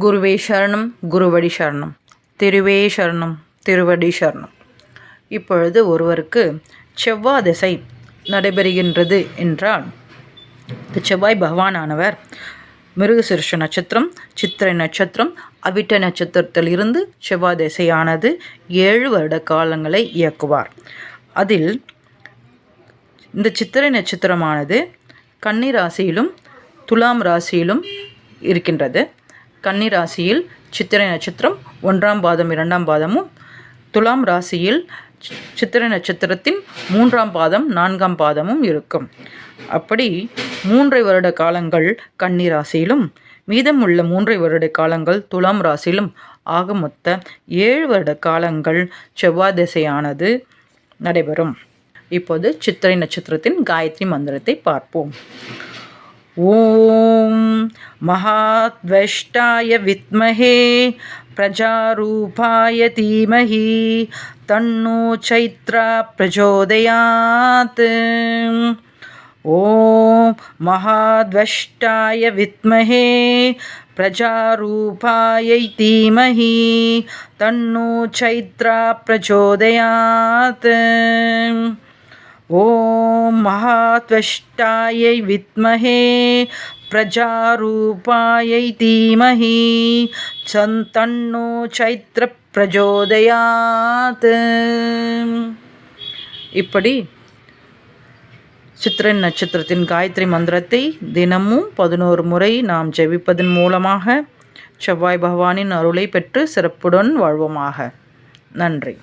குருவே சரணம் குருவடி சரணம். திருவே சரணம் திருவடி சரணம். இப்பொழுது ஒருவருக்கு செவ்வாய் திசை நடைபெறுகின்றது என்றால் இந்த செவ்வாய் பகவானானவர் மிருகசிருஷ நட்சத்திரம் சித்திரை நட்சத்திரம் அவிட்ட நட்சத்திரத்திலிருந்து செவ்வாய் திசையானது ஏழு வருட காலங்களை இயக்குவார். அதில் இந்த சித்திரை நட்சத்திரமானது கன்னி ராசியிலும் துலாம் ராசியிலும் இருக்கின்றது. கன்னி ராசியில் சித்திரை நட்சத்திரம் ஒன்றாம் பாதம் இரண்டாம் பாதமும் துலாம் ராசியில் சித்திரை நட்சத்திரத்தின் மூன்றாம் பாதம் நான்காம் பாதமும் இருக்கும். அப்படி மூன்றை வருட காலங்கள் கன்னி ராசியிலும் மீதமுள்ள மூன்றை வருட காலங்கள் துலாம் ராசியிலும் ஆக மொத்த ஏழு வருட காலங்கள் செவ்வாய் திசையானது நடைபெறும். இப்போது சித்திரை நட்சத்திரத்தின் காயத்ரி மந்திரத்தை பார்ப்போம். ॐ महाद्वेष्टाय विद्महे प्रजारूपाय धीमहि तन्नो चैत्रा प्रचोदयात्। ॐ महाद्वेष्टाय विद्महे प्रजारूपायै धीमहि तन्नो चैत्रा प्रचोदयात् ஓம் மகாத்வஷ்டாயை வித்மஹே பிரஜாரூபாயை தீமஹி சந்தன்னோ சைத்திர பிரஜோதயாத் இப்படி சித்திரை நட்சத்திரத்தின் காயத்ரி மந்திரத்தை தினமும் பதினோரு முறை நாம் ஜெபிப்பதன் மூலமாக செவ்வாய் பகவானின் அருளை பெற்று சிறப்புடன் வாழ்வோமாக. நன்றி.